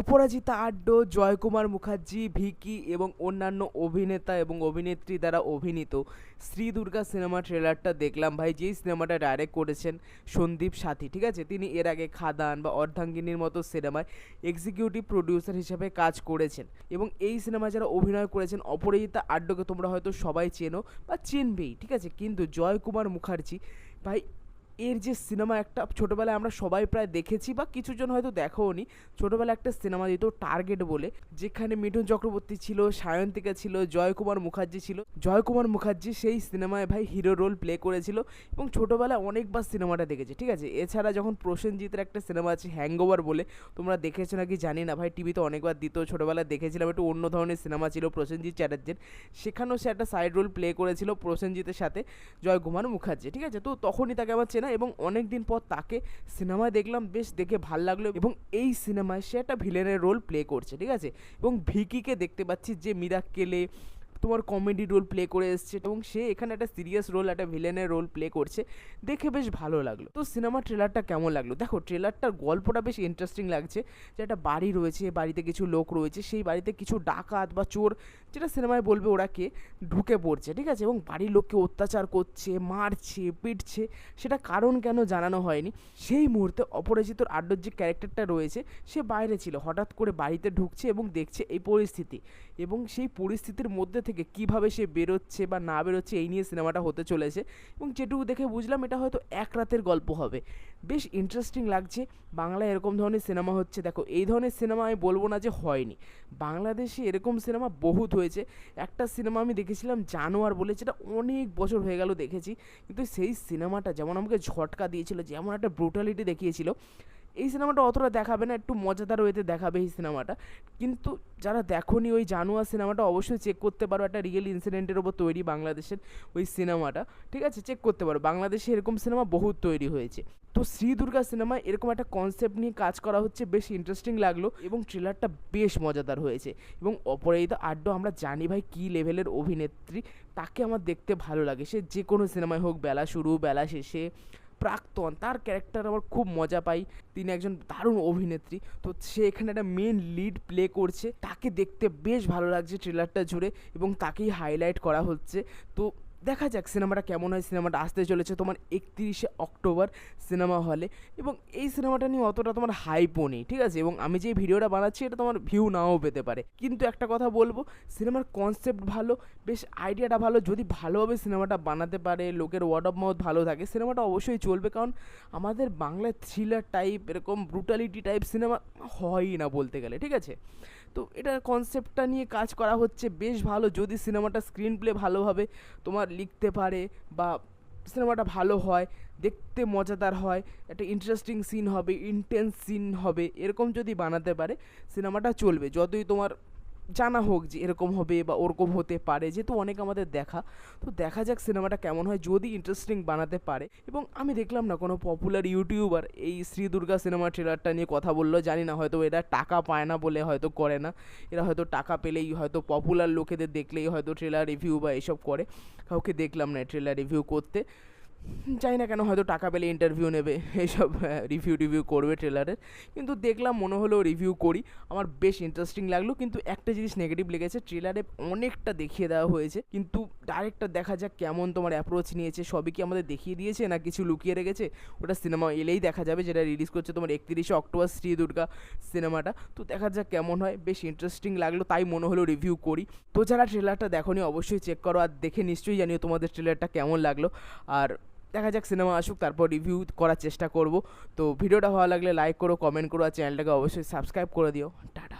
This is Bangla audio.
অপরাজিতা আড্ড, জয়কুমার মুখার্জি, ভিকি এবং অন্যান্য অভিনেতা এবং অভিনেত্রী দ্বারা অভিনীত শ্রী দুর্গা সিনেমা ট্রেলারটা দেখলাম ভাই। যেই সিনেমাটা ডাইরেক্ট করেছেন সন্দীপ সাথী, ঠিক আছে? তিনি এর আগে খাদান বা অর্ধাঙ্গিনীর মতো সিনেমায় এক্সিকিউটিভ প্রডিউসার হিসেবে কাজ করেছেন এবং এই সিনেমায় যারা অভিনয় করেছেন, অপরাজিতা আড্ডকে তোমরা হয়তো সবাই চেনো বা চিনবেই, ঠিক আছে? কিন্তু জয়কুমার মুখার্জি ভাই এর যে সিনেমা একটা, ছোটোবেলায় আমরা সবাই প্রায় দেখেছি বা কিছুজন হয়তো দেখোনি ছোটোবেলায় একটা সিনেমা দিত টার্গেট বলে, যেখানে মিঠুন চক্রবর্তী ছিল, সায়ন্তিকা ছিল, জয়কুমার মুখার্জি ছিল। জয়কুমার মুখার্জি সেই সিনেমায় ভাই হিরো রোল প্লে করেছিল এবং ছোটোবেলায় অনেকবার সিনেমাটা দেখেছি, ঠিক আছে? এছাড়া যখন প্রসেনজিতের একটা সিনেমা আছে হ্যাংওভার বলে, তোমরা দেখেছ নাকি? জানি না ভাই টিভিতে অনেকবার দিত, ছোটোবেলায় দেখেছিলাম, একটু অন্য ধরনের সিনেমা ছিল প্রসেনজিৎ চ্যাটার্জির। সেখানেও সে একটা সাইড রোল প্লে করেছিল প্রসেনজিতের সাথে জয়কুমার মুখার্জি, ঠিক আছে? তো তখনই তাকে আমার চেনা এবং অনেক দিন পর তাকে সিনেমায় দেখলাম, বেশ দেখে ভালো লাগল এবং এই সিনেমায় সে একটা ভিলেনের রোল প্লে করছে, ঠিক আছে? এবং ভিকিকে দেখতে পাচ্ছি যে মিরাক্কেলে তোমার কমেডি রোল প্লে করে এসছে এবং সে এখানে একটা সিরিয়াস রোল একটা ভিলেনের রোল প্লে করছে। দেখে বেশ ভালো লাগল। তো সিনেমা ট্রেলারটা কেমন লাগল? দেখো ট্রেলারটার গল্পটা বেশ ইন্টারেস্টিং লাগছে। যে একটা বাড়ি রয়েছে, বাড়িতে কিছু লোক রয়েছে, সেই বাড়িতে কিছু ডাকাত বা চোর, যেটা সিনেমায় বলবে ওরা কে? ঢুকে পড়ছে, ঠিক আছে? এবং বাড়ির লোককে অত্যাচার করছে, মারছে, পিটছে, সেটা কারণ কেন জানানো হয়নি? সেই মুহূর্তে অপরাজিতর আড্ডর যে ক্যারেক্টারটা রয়েছে, সে বাইরে ছিল। হঠাৎ করে বাড়িতে ঢুকছে এবং দেখছে এই পরিস্থিতি। এবং সেই পরিস্থিতির মধ্যে থেকে কীভাবে সে বেরোচ্ছে বা না বেরোচ্ছে এই নিয়ে সিনেমাটা হতে চলেছে। এবং যেটুকু দেখে বুঝলাম, এটা হয়তো এক রাতের গল্প হবে। বেশ ইন্টারেস্টিং লাগছে। বাংলায় এরকম ধরনের সিনেমা হচ্ছে। দেখো, এই ধরনের সিনেমা আমি বলব না যে হয়নি। বাংলাদেশে এরকম সিনেমা বহুত হয়েছে। একটা সিনেমা আমি দেখেছিলাম জানোয়ার বলে, যেটা অনেক বছর হয়ে গেল দেখেছি। কিন্তু সেই সিনেমাটা যেমন আমাকে ঝটকা দিয়েছিল, যেমন একটা ব্রুটালিটি দেখিয়েছিল এই সিনেমাটা অতটা দেখাবে না, একটু মজাদার ওয়েতে দেখাবে এই সিনেমাটা। কিন্তু যারা দেখোনি ওই জানুয়া সিনেমাটা অবশ্যই চেক করতে পারো, একটা রিয়েল ইনসিডেন্টের ওপর তৈরি বাংলাদেশের ওই সিনেমাটা। ঠিক আছে? চেক করতে পারো। বাংলাদেশে এরকম সিনেমা বহুত তৈরি হয়েছে। তো শ্রী দুর্গা সিনেমায় এরকম একটা কনসেপ্ট নিয়ে কাজ করা হচ্ছে, বেশ ইন্টারেস্টিং লাগল এবং ট্রেলারটা বেশ মজাদার হয়েছে। এবং অপরাজিতা আড্ড, আমরা জানি ভাই কী লেভেলের অভিনেত্রী, তাকে আমার দেখতে ভালো লাগে। সে যে কোনো সিনেমায় হোক, বেলা শুরু, বেলা শেষে প্রাক্তন, তার ক্যারেক্টার আমার খুব মজা পাই। তিনি একজন দারুণ অভিনেত্রী। তো সে এখানে একটা মেন লিড প্লে করছে। তাকে দেখতে বেশ ভালো লাগছে ট্রেলারটা জুড়ে এবং তাকেই হাইলাইট করা হচ্ছে। তো দেখা যাক সিনেমাটা কেমন হয়। সিনেমাটা আসতে চলেছে তোমার একত্রিশে অক্টোবর সিনেমা হলে। এবং এই সিনেমাটা নিয়ে অতটা তোমার হাইপও নেই, ঠিক আছে? এবং আমি যে ভিডিওটা বানাচ্ছি, এটা তোমার ভিউ নাও পেতে পারে। কিন্তু একটা কথা বলব, সিনেমার কনসেপ্ট ভালো, বেশ আইডিয়াটা ভালো। যদি ভালোভাবে সিনেমাটা বানাতে পারে, লোকের ওয়ার্ড অফ মাউথ ভালো থাকে, সিনেমাটা অবশ্যই চলবে। কারণ আমাদের বাংলায় থ্রিলার টাইপ এরকম ব্রুটালিটি টাইপ সিনেমা হয়ই না বলতে গেলে, ঠিক আছে? তো এটা কনসেপ্টটা নিয়ে কাজ করা হচ্ছে, বেশ ভালো। যদি সিনেমাটা স্ক্রিন প্লে ভালোভাবে তোমার লিখতে পারে বা সিনেমাটা ভালো হয়, দেখতে মজাদার হয়, একটা ইন্টারেস্টিং সিন হবে ইন্টেন্স সিন হবে, এরকম যদি বানাতে পারে, সিনেমাটা চলবে। যতই তোমার জানা হোক যে এরকম হবে বা ওরকম হতে পারে, যেহেতু অনেক আমাদের দেখা, তো দেখা যাক সিনেমাটা কেমন হয়, যদি ইন্টারেস্টিং বানাতে পারে। এবং আমি দেখলাম না কোনো পপুলার ইউটিউবার এই শ্রী দুর্গা সিনেমা ট্রেলারটা নিয়ে কথা বলল, জানি না হয়তো এরা টাকা পায় না বলে হয়তো করে না। এরা হয়তো টাকা পেলেই হয়তো পপুলার লোকেদের দেখলেই হয়তো ট্রেলার রিভিউ বা এসব করে। কাউকে দেখলাম না ট্রেলার রিভিউ করতে। জানি না কেন হয়তো টাকা পেলে ইন্টারভিউ নেবে, এইসব রিভিউ টিভিউ করবে ট্রেলারের কিন্তু দেখলাম মনে হলো রিভিউ করি, আমার বেশ ইন্টারেস্টিং লাগল। কিন্তু একটা জিনিস নেগেটিভ লেগেছে ট্রেলারে অনেকটা দেখিয়ে দেওয়া হয়েছে। কিন্তু ডাইরেক্টটা দেখা যাক কেমন তোমার অ্যাপ্রোচ নিয়েছে। সবই কি আমাদের দেখিয়ে দিয়েছে না কিছু লুকিয়ে রেখেছে? ওটা সিনেমা এলেই দেখা যাবে, যেটা রিলিজ করছে তোমার একত্রিশে অক্টোবর শ্রী দুর্গা সিনেমাটা তো দেখা যাক কেমন হয়, বেশ ইন্টারেস্টিং লাগল, তাই মনে হলো রিভিউ করি। তো যারা ট্রেলারটা দেখোনি, অবশ্যই চেক করো আর দেখে নিশ্চয়ই জানিও তোমাদের ট্রেলারটা কেমন লাগল। আর দেখা যাক সিনেমা আসুক, তারপর রিভিউ করার চেষ্টা করব। তো ভিডিওটা ভালো লাগলে লাইক করো কমেন্ট করো, আর চ্যানেলটাকে অবশ্যই সাবস্ক্রাইব করে দিও। টাটা।